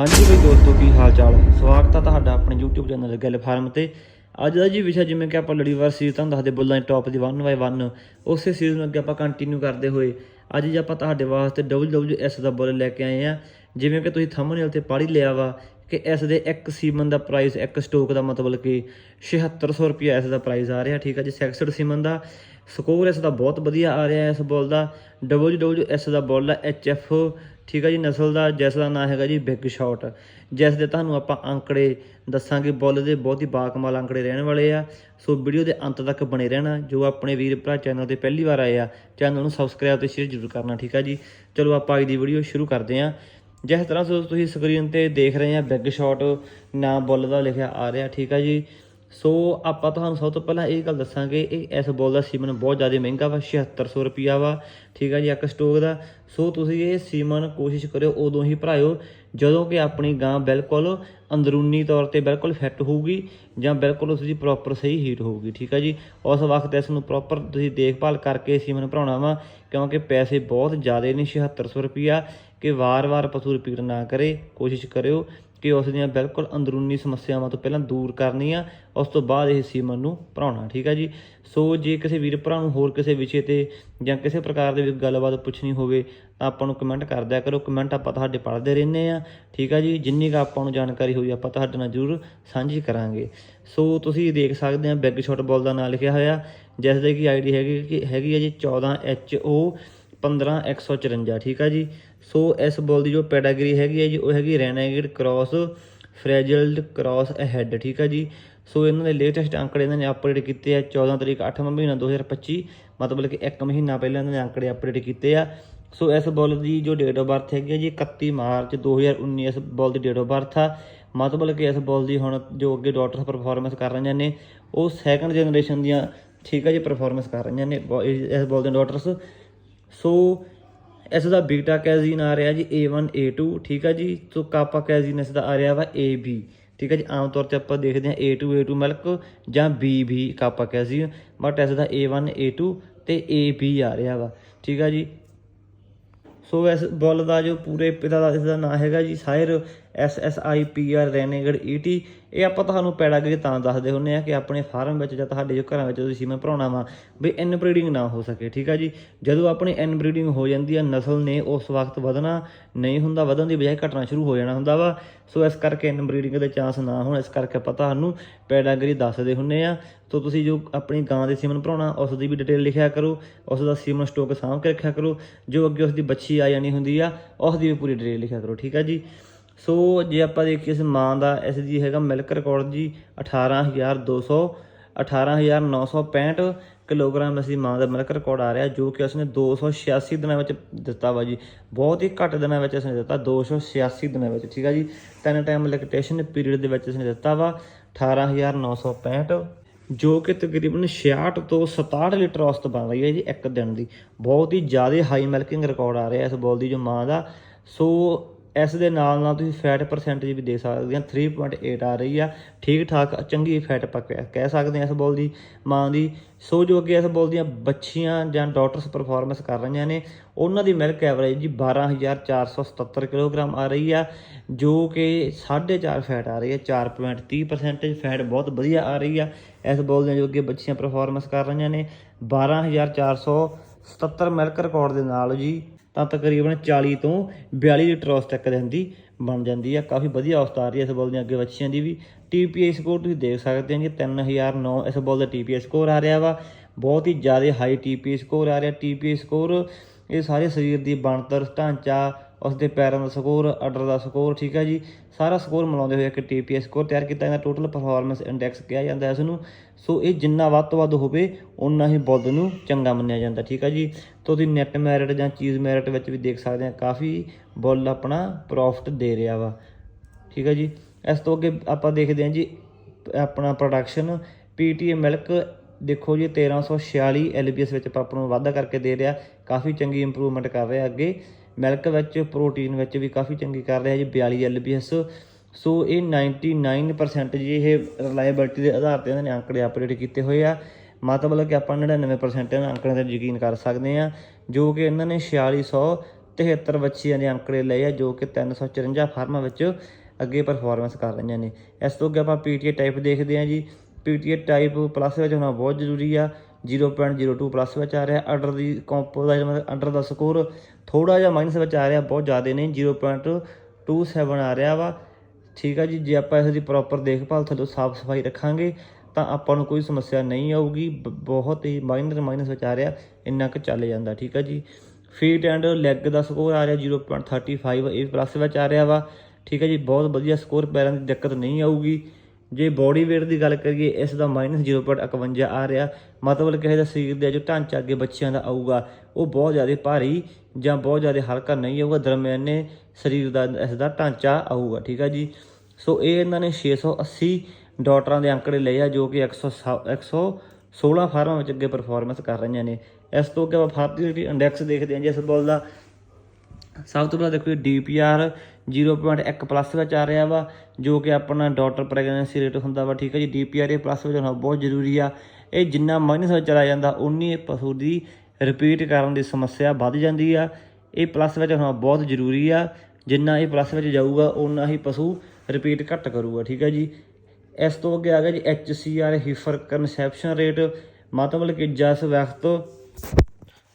ਹਾਂਜੀ ਬਈ ਦੋਸਤੋ, ਕੀ ਹਾਲ ਚਾਲ ਸਵਾਗਤ ਹੈ ਤੁਹਾਡਾ ਆਪਣੇ YouTube ਚੈਨਲ ਗੱਲ ਫਾਰਮ ਤੇ। ਅੱਜ ਦਾ ਜੀ ਵਿਸ਼ਾ ਜਿਵੇਂ ਕਿ ਆਪਾਂ ਲੜੀਵਾਰ ਸੀਰੀਜ਼ ਤੁਹਾਨੂੰ ਦੱਸਦੇ, ਬੁੱਲਾਂ ਦੀ ਟੌਪ ਦੀ 1 ਬਾਈ 1 ਉਸੇ ਸੀਰੀਜ਼ ਨੂੰ ਅੱਗੇ ਆਪਾਂ ਕੰਟੀਨਿਊ ਕਰਦੇ ਹੋਏ, ਅੱਜ ਜੀ ਆਪਾਂ ਤੁਹਾਡੇ ਵਾਸਤੇ WWS ਦਾ ਬੁੱਲ ਲੈ ਕੇ ਆਏ ਆ। ਜਿਵੇਂ ਕਿ ਤੁਸੀਂ ਥੰਬਨੇਲ ਤੇ ਪੜ੍ਹ ਹੀ ਲਿਆ ਵਾ ਕਿ ਇਸ ਦੇ ਇੱਕ ਸੀਮਨ ਦਾ ਪ੍ਰਾਈਸ ਇੱਕ ਸਟੋਕ ਦਾ ਮਤਲਬ ਕਿ 7600 ਰੁਪਏ ਇਸ ਦਾ ਪ੍ਰਾਈਸ ਆ ਰਿਹਾ, ਠੀਕ ਹੈ ਜੀ? ਸੈਕਸਡ ਸੀਮਨ ਦਾ ਸਕੋਰ ਇਸ ਦਾ ਬਹੁਤ ਵਧੀਆ ਆ ਰਿਹਾ ਇਸ ਬੋਲ ਦਾ। WWS ਦਾ ਬੁੱਲ ਹੈ HF ਠੀਕ ਹੈ ਜੀ, ਨਸਲ ਦਾ, ਜਿਸ ਦਾ ਨਾਮ ਹੈਗਾ ਜੀ ਬਿਗ ਸ਼ਾਟ। ਜਿਸ ਦੇ ਤੁਹਾਨੂੰ ਆਪਾਂ ਅੰਕੜੇ ਦੱਸਾਂਗੇ, ਬੁੱਲ ਦੇ ਬਹੁਤ ਹੀ ਬਾਕਮਾਲ ਅੰਕੜੇ ਰਹਿਣ ਵਾਲੇ ਆ। ਸੋ ਵੀਡੀਓ ਦੇ ਅੰਤ ਤੱਕ ਬਣੇ ਰਹਿਣਾ, ਜੋ ਆਪਣੇ ਵੀਰ ਭਰਾ ਚੈਨਲ ਤੇ ਪਹਿਲੀ ਵਾਰ ਆਏ ਆ, ਚੈਨਲ ਨੂੰ ਸਬਸਕ੍ਰਾਈਬ ਤੇ ਸ਼ੇਅਰ ਜ਼ਰੂਰ ਕਰਨਾ, ਠੀਕ ਆ ਜੀ? ਚਲੋ ਆਪਾਂ ਅੱਜ ਦੀ ਵੀਡੀਓ ਸ਼ੁਰੂ ਕਰਦੇ ਹਾਂ ਜਿਸ ਤਰ੍ਹਾਂ ਸੋ ਤੁਸੀਂ ਸਕਰੀਨ ਤੇ ਦੇਖ ਰਹੇ ਆ ਬਿਗ ਸ਼ਾਟ ਨਾਮ ਬੁੱਲ ਦਾ ਲਿਖਿਆ ਆ ਰਿਹਾ, ਠੀਕ ਆ ਜੀ? ਸੋ ਆਪਾਂ ਤੁਹਾਨੂੰ ਸਭ ਤੋਂ ਪਹਿਲਾਂ ਇਹ ਗੱਲ ਦੱਸਾਂਗੇ, ਇਹ ਇਸ ਬੋਲ ਦਾ ਸੀਮਨ ਬਹੁਤ ਜ਼ਿਆਦਾ ਮਹਿੰਗਾ ਵਾ 7600 ਰੁਪਿਆ ਵਾ, ਠੀਕ ਆ ਜੀ, ਇੱਕ ਸਟੋਕ ਦਾ। ਸੋ ਤੁਸੀਂ ਇਹ ਸੀਮਨ ਕੋਸ਼ਿਸ਼ ਕਰਿਓ, ਉਦੋਂ ਹੀ ਭਰਾਇਓ, ਜਦੋਂ ਕਿ ਆਪਣੀ ਗਾਂ ਬਿਲਕੁਲ ਅੰਦਰੂਨੀ ਤੌਰ ਤੇ ਬਿਲਕੁਲ ਫਿੱਟ ਹੋਊਗੀ ਜਾਂ ਬਿਲਕੁਲ ਉਸ ਦੀ ਪ੍ਰੋਪਰ ਸਹੀ ਹੀਟ ਹੋਊਗੀ, ਠੀਕ ਆ ਜੀ। ਉਸ ਵਕਤ ਇਸ ਨੂੰ ਪ੍ਰੋਪਰ ਤੁਸੀਂ ਦੇਖਭਾਲ ਕਰਕੇ ਸੀਮਨ ਭਰਾਉਣਾ ਵਾ, ਕਿਉਂਕਿ ਪੈਸੇ ਬਹੁਤ ਜ਼ਿਆਦਾ ਨੇ 7600 ਰੁਪਿਆ ਕਿ ਵਾਰ-ਵਾਰ ਪਸ਼ੂ ਰਿਪੀਟ ਨਾ ਕਰੇ, ਕੋਸ਼ਿਸ਼ ਕਰਿਓ। ਕਿ ਉਸ ਦੀਆਂ ਬਿਲਕੁਲ ਅੰਦਰੂਨੀ ਸਮੱਸਿਆਵਾਂ ਤੋਂ ਪਹਿਲਾਂ ਦੂਰ ਕਰਨੀਆਂ, ਉਸ ਤੋਂ ਬਾਅਦ ਇਹ ਸੀਮਨ ਨੂੰ ਭਰਾਉਣਾ ਠੀਕ ਆ ਜੀ? ਸੋ ਜੇ ਕਿਸੇ ਵੀਰ ਭਰਾ ਨੂੰ ਹੋਰ ਕਿਸੇ ਵਿਸ਼ੇ ਤੇ ਜਾਂ ਕਿਸੇ ਪ੍ਰਕਾਰ ਦੇ ਵੀ ਗੱਲਬਾਤ ਪੁੱਛਣੀ ਹੋਵੇ ਤਾਂ ਆਪਾਂ ਨੂੰ ਕਮੈਂਟ ਕਰ ਦਿਆ ਕਰੋ। ਕਮੈਂਟ ਆਪਾਂ ਤੁਹਾਡੇ ਪੜ੍ਹਦੇ ਰਹਿੰਦੇ ਆ, ਠੀਕ ਆ ਜੀ? ਜਿੰਨੀ ਕੁ ਆਪਾਂ ਨੂੰ ਜਾਣਕਾਰੀ ਹੋਈ, ਆਪਾਂ ਤੁਹਾਡੇ ਨਾਲ ਜ਼ਰੂਰ ਸਾਂਝੀ ਕਰਾਂਗੇ। ਸੋ ਤੁਸੀਂ ਦੇਖ ਸਕਦੇ ਆ ਬਿਗ ਸ਼ਾਟ ਬਾਲ ਦਾ ਨਾਂ ਲਿਖਿਆ ਹੋਇਆ ਜਿਸ ਦੇ ਕੀ ਆਈਡੀ ਹੈਗੀ ਕਿ ਹੈਗੀ ਹੈ ਜੀ 14HO 15154 ਠੀਕ ਆ ਜੀ? ਸੋ ਇਸ ਬਾਲ ਦੀ ਜੋ ਪੈਡਾਗਰੀ ਹੈਗੀ ਹੈ ਜੀ, ਉਹ ਹੈਗੀ renegade cross, frazzled cross ahead, ਠੀਕ ਆ ਜੀ? ਸੋ ਇਹਨਾਂ ਦੇ ਲੇਟੈਸਟ ਅੰਕੜੇ ਇਹਨਾਂ ਨੇ ਅਪਡੇਟ ਕੀਤੇ ਆ 14 ਤਰੀਕ 8ਵਾਂ ਮਹੀਨਾ 2025 ਮਤਲਬ ਕਿ 1 ਮਹੀਨਾ ਪਹਿਲਾਂ ਇਹਨਾਂ ਨੇ ਅੰਕੜੇ ਅਪਡੇਟ ਕੀਤੇ ਆ। ਸੋ ਇਸ ਬਾਲ ਦੀ ਜੋ ਡੇਟ ਆਫ ਬਰਥ ਹੈਗੀ ਹੈ ਜੀ 31 ਮਾਰਚ 2019 ਇਸ ਬਾਲ ਦੀ ਡੇਟ ਆਫ ਬਰਥ ਆ। ਮਤਲਬ ਕਿ ਇਸ ਬਾਲ ਦੀ ਹੁਣ ਜੋ ਅੱਗੇ ਡਾਕਟਰ ਪਰਫਾਰਮੈਂਸ ਕਰ ਰਹੀਆਂ ਨੇ, ਉਹ ਸੈਕੰਡ ਜਨਰੇਸ਼ਨ ਦੀਆਂ, ਠੀਕ ਹੈ ਜੀ ਪਰਫਾਰਮੈਂਸ ਕਰ ਰਹੀਆਂ ਨੇ ਬ- ਇਸ ਇਸ ਬਾਲ ਦੇ ਡਾਕਟਰਸ ਸੋ ਇਸ ਦਾ ਬੀਟਾ ਕੈਜ਼ੀਨ ਆ ਰਿਹਾ ਜੀ A1 A2 ਠੀਕ ਆ ਜੀ? ਸੋ ਕਾਪਾ ਕੈਜ਼ੀਨ ਇਸ ਦਾ ਆ ਰਿਹਾ ਵਾ AB ਠੀਕ ਹੈ ਜੀ? ਆਮ ਤੌਰ ਤੇ ਆਪਾਂ ਦੇਖਦੇ ਹਾਂ A2 A2 ਮਿਲਕ ਜਾਂ BB ਕਾਪਾ ਕੈਜ਼ੀਨ ਬਟ ਇਸ ਦਾ A1 A2 ਤੇ AB ਆ ਰਿਹਾ ਵਾ, ਠੀਕ ਆ ਜੀ? ਸੋ ਇਸ ਬੁੱਲ ਦਾ ਜੋ ਪੂਰੇ ਪਿਤਾ ਦਾ ਇਸ ਦਾ ਨਾਂ ਹੈਗਾ ਜੀ sire S S I P R Ranegarh ET ਇਹ ਆਪਾਂ ਤੁਹਾਨੂੰ ਪੈਡਾਗਰੀ ਤਾਂ ਦੱਸਦੇ ਹੁੰਨੇ ਆ ਕਿ ਆਪਣੇ ਫਾਰਮ ਵਿੱਚ ਜਾਂ ਤੁਹਾਡੇ ਜੋ ਘਰਾਂ ਵਿੱਚ ਤੁਸੀਂ ਸੀਮਨ ਭਰਾਉਣਾ ਵਾ ਵੀ ਇਨ ਬਰੀਡਿੰਗ ਨਾ ਹੋ ਸਕੇ, ਠੀਕ ਆ ਜੀ? ਜਦੋਂ ਆਪਣੀ ਇਨ ਬਰੀਡਿੰਗ ਹੋ ਜਾਂਦੀ ਆ, ਨਸਲ ਨੇ ਉਸ ਵਕਤ ਵਧਣਾ ਨਹੀਂ ਹੁੰਦਾ, ਵਧਣ ਦੀ ਬਜਾਏ ਘਟਣਾ ਸ਼ੁਰੂ ਹੋ ਜਾਣਾ ਹੁੰਦਾ ਵਾ। ਸੋ ਇਸ ਕਰਕੇ ਇਨ ਬਰੀਡਿੰਗ ਦੇ ਚਾਂਸ ਨਾ ਹੋਣ, ਇਸ ਕਰਕੇ ਆਪਾਂ ਤੁਹਾਨੂੰ ਪੈਡਾਗਰੀ ਦੱਸਦੇ ਹੁੰਨੇ ਆ। ਤੋ ਤੁਸੀਂ ਜੋ ਆਪਣੀ ਗਾਂ ਦੇ ਸੀਮਨ ਭਰਾਉਣਾ, ਉਸ ਦੀ ਵੀ ਡਿਟੇਲ ਲਿਖਿਆ ਕਰੋ, ਉਸ ਦਾ ਸੀਮਨ ਸਟੋਕ ਸਾਂਭ ਕੇ ਰੱਖਿਆ ਕਰੋ, ਜੋ ਅੱਗੇ ਉਸ ਦੀ ਬੱਚੀ ਆ ਜਾਣੀ ਹੁੰਦੀ ਆ, ਉਸ ਦੀ ਵੀ ਪੂਰੀ ਡਿਟੇਲ ਲਿਖਿਆ ਕਰੋ, ਠੀਕ ਆ ਜੀ? ਸੋ ਜੇ ਆਪਾਂ ਦੇਖੀਏ ਇਸ ਮਾਂ ਦਾ ਇਸ ਦੀ ਹੈਗਾ ਮਿਲਕ ਰਿਕਾਰਡ ਜੀ 18200 18965 ਕਿਲੋਗ੍ਰਾਮ ਇਸ ਮਾਂ ਦਾ ਮਿਲਕ ਰਿਕਾਰਡ ਆ ਰਿਹਾ ਜੋ ਕਿ ਉਸਨੇ 286 ਦਿਨਾਂ ਵਿੱਚ ਦਿੱਤਾ ਵਾ ਜੀ। ਬਹੁਤ ਹੀ ਘੱਟ ਦਿਨਾਂ ਵਿੱਚ ਉਸਨੇ ਦਿੱਤਾ 286 ਦਿਨਾਂ ਵਿੱਚ, ਠੀਕ ਆ ਜੀ? ਤਿੰਨ ਟਾਈਮ ਲੈਕਟੇਸ਼ਨ ਪੀਰੀਅਡ ਦੇ ਵਿੱਚ ਉਸਨੇ ਦਿੱਤਾ ਵਾ 18965 ਜੋ ਕਿ ਤਕਰੀਬਨ 66 ਤੋਂ 67 ਲੀਟਰ ਔਸਤ ਬਣ ਰਹੀ ਹੈ ਜੀ ਇੱਕ ਦਿਨ ਦੀ। ਬਹੁਤ ਹੀ ਜ਼ਿਆਦਾ ਹਾਈ ਮਿਲਕਿੰਗ ਰਿਕਾਰਡ ਆ ਰਿਹਾ ਇਸ ਬੋਲ ਦੀ ਜੋ ਮਾਂ ਦਾ। ਸੋ ਇਸ ਦੇ ਨਾਲ ਨਾਲ ਤੁਸੀਂ ਫੈਟ ਪਰਸੈਂਟੇਜ ਵੀ ਦੇ ਸਕਦੇ ਆ 3.8 ਆ ਰਹੀ ਆ। ਠੀਕ ਠਾਕ, ਚੰਗੀ ਫੈਟ ਆਪਾਂ ਕਹਿ ਸਕਦੇ ਆ ਇਸ ਬੋਲ ਦੀ। ਮਾਂ ਦੀ, ਸੋ ਜੋ ਅੱਗੇ ਇਸ ਬੋਲ ਦੀਆਂ ਬੱਚੀਆਂ ਜਾਂ ਡਾਟਰਸ ਪਰਫਾਰਮੈਂਸ ਕਰ ਰਹੀਆਂ ਨੇ, ਉਹਨਾਂ ਦੀ ਮਿਲਕ ਐਵਰੇਜ ਜੀ 12477 ਕਿਲੋਗ੍ਰਾਮ ਆ ਰਹੀ ਆ, ਜੋ ਕਿ 4.5 ਫੈਟ ਆ ਰਹੀ ਹੈ 4.30% ਫੈਟ ਬਹੁਤ ਵਧੀਆ ਆ ਰਹੀ ਆ। ਇਸ ਬੋਲ ਦੀਆਂ ਜੋ ਅੱਗੇ ਬੱਚੀਆਂ ਪਰਫਾਰਮੈਂਸ ਕਰ ਰਹੀਆਂ ਨੇ 12477 ਮਿਲਕ ਰਿਕਾਰਡ ਦੇ ਨਾਲ ਜੀ ਤਾਂ ਤਕਰੀਬਨ 40 ਤੋਂ 42 ਲੀਟਰ ਔਸਤ ਤੱਕ ਦਿਨ ਦੀ ਬਣ ਜਾਂਦੀ ਆ। ਕਾਫੀ ਵਧੀਆ ਔਸਤ ਆ ਰਹੀ ਹੈ ਇਸ ਬੋਲ ਦੀਆਂ ਅੱਗੇ ਬੱਚੀਆਂ ਦੀ ਵੀ। TPI ਸਕੋਰ ਤੁਸੀਂ ਦੇਖ ਸਕਦੇ ਹੋ ਜੀ 3009 ਇਸ ਬੋਲ ਦਾ TPI ਸਕੋਰ ਆ ਰਿਹਾ ਵਾ। ਬਹੁਤ ਹੀ ਜ਼ਿਆਦਾ ਹਾਈ TPI ਸਕੋਰ ਆ ਰਿਹਾ। TPI ਸਕੋਰ ਇਹ ਸਾਰੇ ਸਰੀਰ ਦੀ ਬਣਤਰ, ਢਾਂਚਾ ਉਸ ਦੇ ਪੈਰਾਂ ਦਾ ਸਕੋਰ ਆਰਡਰ ਦਾ ਸਕੋਰ ਠੀਕ ਹੈ ਜੀ। ਸਾਰਾ ਸਕੋਰ ਮਿਲਾਉਂਦੇ ਹੋਏ ਇੱਕ TPS ਸਕੋਰ ਤਿਆਰ ਕੀਤਾ ਜਾਂਦਾ। ਟੋਟਲ ਪਰਫਾਰਮੈਂਸ ਇੰਡੈਕਸ ਕਿਹਾ ਜਾਂਦਾ ਇਸ ਨੂੰ। ਸੋ ਇਹ ਜਿੰਨਾ ਵੱਧ ਤੋਂ ਵੱਧ ਹੋਵੇ ਉਨਾ ਹੀ ਬੁੱਧ ਨੂੰ ਚੰਗਾ ਮੰਨਿਆ ਜਾਂਦਾ, ਠੀਕ ਹੈ ਜੀ। ਤੋਂ ਤੁਸੀਂ ਨੈਟ ਮੈਰਿਟ ਜਾਂ ਚੀਜ਼ ਮੈਰਿਟ ਵਿੱਚ ਵੀ ਦੇਖ ਸਕਦੇ ਆ, ਕਾਫੀ ਬੁੱਲ ਆਪਣਾ ਪ੍ਰੋਫਿਟ ਦੇ ਰਿਹਾ ਵਾ। ਠੀਕ ਹੈ ਜੀ? ਇਸ ਤੋਂ ਅੱਗੇ ਆਪਾਂ ਦੇਖਦੇ ਹਾਂ ਜੀ, ਆਪਣਾ ਪ੍ਰੋਡਕਸ਼ਨ ਪੀਟੀਏ ਮਿਲਕ ਦੇਖੋ ਜੀ 1346 ਐਲਬੀਐਸ ਵਿੱਚ ਆਪਾਂ ਨੂੰ ਵਾਧਾ ਕਰਕੇ ਦੇ ਰਿਹਾ, ਕਾਫੀ ਚੰਗੀ ਇੰਪਰੂਵਮੈਂਟ ਕਰ ਰਿਹਾ ਅੱਗੇ। ਮਿਲਕ ਵਿੱਚ ਪ੍ਰੋਟੀਨ ਵਿੱਚ ਵੀ ਕਾਫੀ ਚੰਗੀ ਕਰ ਰਿਹਾ ਜੀ 42 ਐਲਬੀਐਸ ਸੋ ਇਹ 99% ਜੀ, ਇਹ ਰਿਲਾਇਬਿਲਟੀ ਦੇ ਆਧਾਰ ਤੇ ਇਹਨਾਂ ਨੇ ਅੰਕੜੇ ਅਪਡੇਟ ਕੀਤੇ ਹੋਏ ਆ। ਮਤਲਬ ਕਿ ਆਪਾਂ 99% ਇਹਨਾਂ ਅੰਕੜਿਆਂ ਤੇ ਯਕੀਨ ਕਰ ਸਕਦੇ ਆ ਜੋ ਕਿ ਇਹਨਾਂ ਨੇ 4600 73 ਬੱਚੀਆਂ ਦੇ ਅੰਕੜੇ ਲਏ ਆ, ਜੋ ਕਿ 354 ਫਾਰਮਾਂ ਵਿੱਚ ਅੱਗੇ ਪਰਫਾਰਮੈਂਸ ਕਰ ਰਹੀਆਂ ਨੇ। ਇਸ ਤੋਂ ਅੱਗੇ ਆਪਾਂ ਪੀਟੀਏ ਟਾਈਪ ਦੇਖਦੇ ਹਾਂ ਜੀ। ਪੀਟੀਏ ਟਾਈਪ ਪਲੱਸ ਵਿੱਚ ਹੋਣਾ ਬਹੁਤ ਜ਼ਰੂਰੀ ਆ। 0.02 ਪਲੱਸ ਵਿੱਚ ਆ ਰਿਹਾ। ਅੰਡਰ ਦੀ ਕੰਪੋ ਦਾ ਮਤਲਬ ਅੰਡਰ ਦਾ ਸਕੋਰ ਥੋੜਾ ਜਿਹਾ ਮਾਈਨਸ ਵਿੱਚ ਆ ਰਿਹਾ, ਬਹੁਤ ਜ਼ਿਆਦਾ ਨਹੀਂ 0.27 ਆ ਰਿਹਾ ਵਾ। ਠੀਕ ਆ ਜੀ, ਜੇ ਆਪਾਂ ਇਸ ਦੀ ਪ੍ਰੋਪਰ ਦੇਖਭਾਲ ਥੱਲੋਂ ਸਾਫ਼ ਸਫ਼ਾਈ ਰੱਖਾਂਗੇ ਤਾਂ ਆਪਾਂ ਨੂੰ ਕੋਈ ਸਮੱਸਿਆ ਨਹੀਂ ਆਊਗੀ ਬਹੁਤ ਹੀ ਮਾਈਨਰ ਮਾਈਨਸ ਵਿੱਚ ਆ ਰਿਹਾ, ਇੰਨਾ ਕੁ ਚੱਲ ਜਾਂਦਾ, ਠੀਕ ਹੈ ਜੀ। ਫੀਟ ਐਂਡ ਲੈਗ ਦਾ ਸਕੋਰ ਆ ਰਿਹਾ 0.35 ਇਹ ਪਲੱਸ ਵਿੱਚ ਆ ਰਿਹਾ ਵਾ, ਠੀਕ ਹੈ ਜੀ। ਬਹੁਤ ਵਧੀਆ ਸਕੋਰ ਪੈਰਾਂ ਦੀ ਦਿੱਕਤ ਨਹੀਂ ਆਊਗੀ। ਜੇ ਬੋਡੀ weight ਦੀ ਗੱਲ ਕਰੀਏ, ਇਸ ਦਾ -0.51 ਆ ਰਿਹਾ। ਮਤਲਬ ਕਿਸੇ ਦਾ ਸਰੀਰ ਦਾ ਜੋ ਢਾਂਚਾ ਅੱਗੇ ਬੱਚਿਆਂ ਦਾ ਆਊਗਾ, ਉਹ ਬਹੁਤ ਜ਼ਿਆਦਾ ਭਾਰੀ ਜਾਂ ਬਹੁਤ ਜ਼ਿਆਦਾ ਹਲਕਾ ਨਹੀਂ ਆਊਗਾ, ਦਰਮਿਆਨੇ ਸਰੀਰ ਦਾ, ਇਸ ਦਾ ਢਾਂਚਾ ਆਊਗਾ, ਠੀਕ ਹੈ ਜੀ। ਸੋ ਇਹ ਇਹਨਾਂ ਨੇ 680 ਡਾਕਟਰਾਂ ਦੇ ਅੰਕੜੇ ਲਏ ਆ ਜੋ ਕਿ 100 116 ਫਾਰਮਾਂ ਵਿੱਚ ਅੱਗੇ ਪਰਫਾਰਮੈਂਸ ਕਰ ਰਹੀਆਂ ਨੇ। ਇਸ ਤੋਂ ਅੱਗੇ ਆਪਾਂ ਫਰਟੀਲਿਟੀ ਇੰਡੈਕਸ ਦੇਖਦੇ ਹਾਂ ਜੀ, ਇਸ ਬੋਲ ਦਾ, ਸਭ ਤੋਂ ਪਹਿਲਾਂ ਦੇਖੋ ਡੀਪੀਆਰ 0.1 ਪਲੱਸ ਵਿੱਚ ਆ ਰਿਹਾ ਵਾ, ਜੋ ਕਿ ਆਪਣਾ ਡਾਟਰ ਪ੍ਰੈਗਨੈਂਸੀ ਰੇਟ ਹੁੰਦਾ ਵਾ, ਠੀਕ ਹੈ ਜੀ ਡੀਪੀਆਰ ਇਹ ਪਲੱਸ ਵਿੱਚ ਹੋਣਾ ਬਹੁਤ ਜ਼ਰੂਰੀ ਆ। ਇਹ ਜਿੰਨਾ ਮਾਈਨਸ ਵਿੱਚ ਚਲਾ ਜਾਂਦਾ, ਉਨੀ ਇਹ ਪਸ਼ੂ ਦੀ ਰਿਪੀਟ ਕਰਨ ਦੀ ਸਮੱਸਿਆ ਵੱਧ ਜਾਂਦੀ ਆ। ਇਹ ਪਲੱਸ ਵਿੱਚ ਹੋਣਾ ਬਹੁਤ ਜ਼ਰੂਰੀ ਆ। ਜਿੰਨਾ ਇਹ ਪਲੱਸ ਵਿੱਚ ਜਾਊਗਾ ਉਨਾ ਹੀ ਪਸ਼ੂ ਰਿਪੀਟ ਘੱਟ ਕਰੂਗਾ, ਠੀਕ ਹੈ ਜੀ। ਇਸ ਤੋਂ ਅੱਗੇ ਆ ਗਿਆ ਜੀ HCR ਹੀਫਰ ਕਨਸੈਪਸ਼ਨ ਰੇਟ ਮਤਲਬ ਕਿ ਜਿਸ ਵਕਤ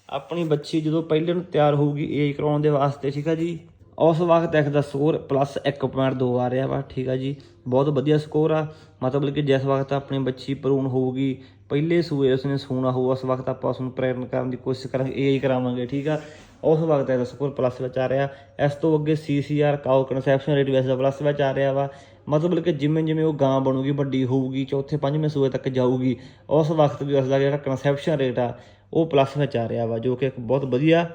ਆਪਣੀ ਬੱਚੀ ਜਦੋਂ ਪਹਿਲੇ ਨੂੰ ਤਿਆਰ ਹੋਊਗੀ ਏਜ ਕਰਾਉਣ ਦੇ ਵਾਸਤੇ, ਠੀਕ ਆ ਜੀ? ਉਸ ਵਕਤ ਇੱਕ ਦਾ ਸਕੋਰ ਪਲੱਸ 1.2 ਆ ਰਿਹਾ ਵਾ, ਠੀਕ ਆ ਜੀ? ਬਹੁਤ ਵਧੀਆ ਸਕੋਰ ਆ। ਮਤਲਬ ਕਿ ਜਿਸ ਵਕਤ ਆਪਣੀ ਬੱਚੀ ਭਰੂਣ ਹੋਊਗੀ, ਪਹਿਲੇ ਸੂਏ ਉਸਨੇ ਸੂਣਾ ਹੋਊ, ਉਸ ਵਕਤ ਆਪਾਂ ਉਸ ਨੂੰ ਪ੍ਰੇਰਨ ਕਰਨ ਦੀ ਕੋਸ਼ਿਸ਼ ਕਰਾਂਗੇ ਏਜ ਕਰਾਵਾਂਗੇ, ਠੀਕ ਆ? ਉਸ ਵਕਤ ਇਹਦਾ ਸਕੋਰ ਪਲੱਸ ਵਿੱਚ ਆ ਰਿਹਾ। ਇਸ ਤੋਂ ਅੱਗੇ ਸੀਸੀਆਰ ਕਾਓ ਕਨਸੈਪਸ਼ਨ ਰੇਟ ਵੀ ਵੈਸੇ ਦਾ ਪਲੱਸ ਵਿੱਚ ਆ ਰਿਹਾ ਵਾ। ਮਤਲਬ ਕਿ ਜਿਵੇਂ ਜਿਵੇਂ ਉਹ ਗਾਂ ਬਣੂਗੀ, ਵੱਡੀ ਹੋਊਗੀ, ਚੌਥੇ ਪੰਜਵੇਂ ਸੂਏ ਤੱਕ ਜਾਊਗੀ, ਉਸ ਵਕਤ ਵੀ ਉਸ ਦਾ ਜਿਹੜਾ ਕਨਸੈਪਸ਼ਨ ਰੇਟ ਆ, ਉਹ ਪਲੱਸ ਵਿੱਚ ਆ ਰਿਹਾ ਵਾ, ਜੋ ਕਿ ਇੱਕ ਬਹੁਤ ਵਧੀਆ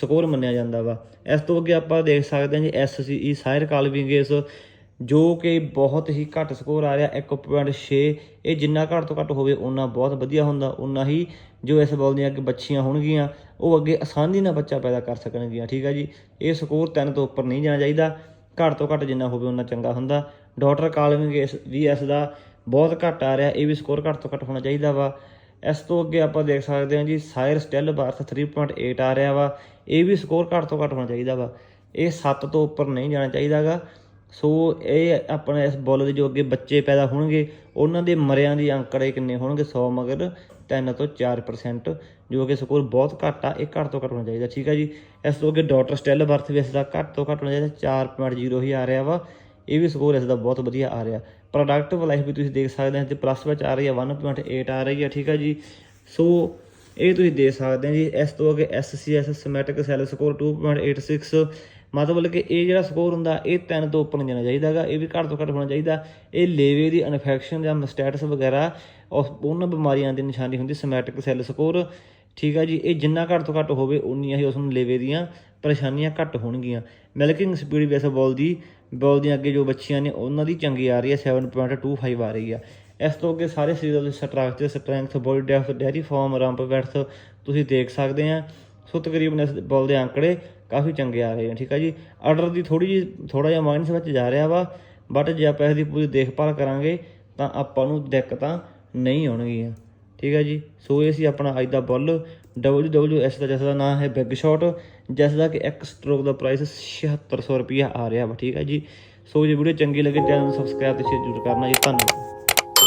ਸਕੋਰ ਮੰਨਿਆ ਜਾਂਦਾ ਵਾ। ਇਸ ਤੋਂ ਅੱਗੇ ਆਪਾਂ ਦੇਖ ਸਕਦੇ ਹਾਂ ਜੀ ਐਸਸੀਈ ਸਾਇਰ ਕਾਲਵਿੰਗ ਇਸ ਜੋ ਕਿ ਬਹੁਤ ਹੀ ਘੱਟ ਸਕੋਰ ਆ ਰਿਹਾ 1.6 ਇਹ ਜਿੰਨਾ ਘੱਟ ਤੋਂ ਘੱਟ ਹੋਵੇ ਉਨਾ ਬਹੁਤ ਵਧੀਆ ਹੁੰਦਾ। ਉਨਾ ਹੀ ਜੋ ਇਸ ਬੋਲ ਦੀਆਂ ਅੱਗੇ ਬੱਚੀਆਂ ਹੋਣਗੀਆਂ, ਉਹ ਅੱਗੇ ਆਸਾਨੀ ਨਾਲ ਬੱਚਾ ਪੈਦਾ ਕਰ ਸਕਣਗੀਆਂ, ਠੀਕ ਹੈ ਜੀ? ਇਹ ਸਕੋਰ 3 ਤੋਂ ਉੱਪਰ ਨਹੀਂ ਜਾਣਾ ਚਾਹੀਦਾ। ਘੱਟ ਤੋਂ ਘੱਟ ਜਿੰਨਾ ਹੋਵੇ ਉਨਾ ਚੰਗਾ ਹੁੰਦਾ। ਡਾਕਟਰ ਕਾਲਵਿੰਗ ਇਸ, ਵੀ ਇਸ ਦਾ ਬਹੁਤ ਘੱਟ ਆ ਰਿਹਾ। ਇਹ ਵੀ ਸਕੋਰ ਘੱਟ ਤੋਂ ਘੱਟ ਹੋਣਾ ਚਾਹੀਦਾ ਵਾ। ਇਸ ਤੋਂ ਅੱਗੇ ਆਪਾਂ ਦੇਖ ਸਕਦੇ ਹਾਂ ਜੀ ਸਾਇਰ ਸਟਿਲ ਬਾਰਥ 3.8 ਆ ਰਿਹਾ ਵਾ। ਇਹ ਵੀ ਸਕੋਰ ਘੱਟ ਤੋਂ ਘੱਟ ਹੋਣਾ ਚਾਹੀਦਾ ਵਾ। ਇਹ 7 ਤੋਂ ਉੱਪਰ ਨਹੀਂ ਜਾਣਾ ਚਾਹੀਦਾਗਾ ਸੋ ਇਹ ਆਪਣੇ ਇਸ ਬੁੱਲ ਦੇ ਜੋ ਅੱਗੇ ਬੱਚੇ ਪੈਦਾ ਹੋਣਗੇ, ਉਹਨਾਂ ਦੇ ਮਰਿਆਂ ਦੀ ਅੰਕੜੇ ਕਿੰਨੇ ਹੋਣਗੇ? 100 ਮਗਰ 3 ਤੋਂ 4% ਜੋ ਕਿ ਸਕੋਰ ਬਹੁਤ ਘੱਟ ਆ, ਇਹ ਘੱਟ ਤੋਂ ਘੱਟ ਹੋਣਾ ਚਾਹੀਦਾ, ਠੀਕ ਆ ਜੀ? ਇਸ ਤੋਂ ਅੱਗੇ ਡਾਟਰ ਸਟੈਲ ਬਰਥ ਵੀ ਇਸ ਦਾ ਘੱਟ ਤੋਂ ਘੱਟ ਹੋਣਾ ਚਾਹੀਦਾ 4.0 ਹੀ ਆ ਰਿਹਾ ਵਾ, ਇਹ ਵੀ ਸਕੋਰ ਇਸ ਦਾ ਬਹੁਤ ਵਧੀਆ ਆ ਰਿਹਾ। ਪ੍ਰੋਡਕਟਿਵ ਲਾਈਫ ਵੀ ਤੁਸੀਂ ਦੇਖ ਸਕਦੇ ਹੋ, ਤੇ ਪਲੱਸ ਵਿੱਚ ਆ ਰਹੀ ਹੈ 1.8 ਆ ਰਹੀ ਆ, ਠੀਕ ਆ ਜੀ? ਸੋ ਇਹ ਤੁਸੀਂ ਦੇਖ ਸਕਦੇ ਹੋ ਜੀ, ਇਸ ਤੋਂ ਅੱਗੇ SCS ਸਮੈਟਿਕ ਸੈੱਲ ਸਕੋਰ 2.86 ਮਤਲਬ ਕਿ ਇਹ ਜਿਹੜਾ ਸਕੋਰ ਹੁੰਦਾ, ਇਹ 3 ਤੋਂ ਉੱਪਰ ਨਹੀਂ ਜਾਣਾ ਚਾਹੀਦਾਗਾ ਇਹ ਵੀ ਘੱਟ ਤੋਂ ਘੱਟ ਹੋਣਾ ਚਾਹੀਦਾ। ਇਹ ਲੇਵੇ ਦੀ ਇਨਫੈਕਸ਼ਨ ਜਾਂ ਮਸਟੈਟਸ ਵਗੈਰਾ ਉਸ ਉਹਨਾਂ ਬਿਮਾਰੀਆਂ ਦੀ ਨਿਸ਼ਾਨੀ ਹੁੰਦੀ ਸਮੈਟਿਕ ਸੈੱਲ ਸਕੋਰ ਠੀਕ ਆ ਜੀ, ਇਹ ਜਿੰਨਾ ਘੱਟ ਤੋਂ ਘੱਟ ਹੋਵੇ, ਉਨੀਆਂ ਹੀ ਉਸ ਨੂੰ ਲੇਵੇ ਦੀਆਂ ਪਰੇਸ਼ਾਨੀਆਂ ਘੱਟ ਹੋਣਗੀਆਂ। ਮਿਲਕਿੰਗ ਸਪੀਡ ਵੈਸੇ ਬੋਲ ਦੀ, ਬੋਲ ਦੀਆਂ ਅੱਗੇ ਜੋ ਬੱਚੀਆਂ ਨੇ, ਉਹਨਾਂ ਦੀ ਚੰਗੀ ਆ ਰਹੀ ਹੈ 7.25 ਆ ਰਹੀ ਆ। ਇਸ ਤੋਂ ਅੱਗੇ ਸਾਰੇ ਸਰੀਰ ਦਾ structure strength body depth dairy form rump width ਤੁਸੀਂ ਦੇਖ ਸਕਦੇ ਆ। ਸੋ ਤਕਰੀਬਨ ਇਸ ਬੋਲ ਦੇ ਅੰਕੜੇ ਕਾਫੀ ਚੰਗੇ ਆ ਰਹੇ ਨੇ, ਠੀਕ ਆ ਜੀ? ਆਰਡਰ ਦੀ ਥੋੜੀ ਜਿਹੀ ਥੋੜਾ ਜਿਹਾ ਮਾਈਨਸ ਵਿੱਚ ਜਾ ਰਿਹਾ ਵਾ ਬਟ ਜੇ ਆਪਾਂ ਇਸ ਦੀ ਪੂਰੀ ਦੇਖਭਾਲ ਕਰਾਂਗੇ, ਤਾਂ ਆਪਾਂ ਨੂੰ ਦਿੱਕਤਾਂ ਨਹੀਂ ਆਉਣਗੀਆਂ, ਠੀਕ ਹੈ ਜੀ? ਸੋ ਇਹ ਸੀ ਆਪਣਾ ਅੱਜ ਦਾ ਬੁੱਲ। WWS ਦਾ ਜਿਸ ਦਾ ਨਾਮ ਹੈ ਬਿਗ ਸ਼ਾਟ ਜਿਸ ਦਾ ਕਿ ਇੱਕ ਸਟ੍ਰੋਕ ਦਾ ਪ੍ਰਾਈਸ 7600 ਰੁਪਇਆ ਆ ਰਿਹਾ ਵਾ, ਠੀਕ ਹੈ ਜੀ? ਸੋ ਜੇ ਵੀਡੀਓ ਚੰਗੀ ਲੱਗੇ ਚੈਨਲ ਨੂੰ ਸਬਸਕ੍ਰਾਈਬ ਤੇ ਸ਼ੇਅਰ ਜ਼ਰੂਰ ਕਰਨਾ ਜੀ। ਧੰਨਵਾਦ।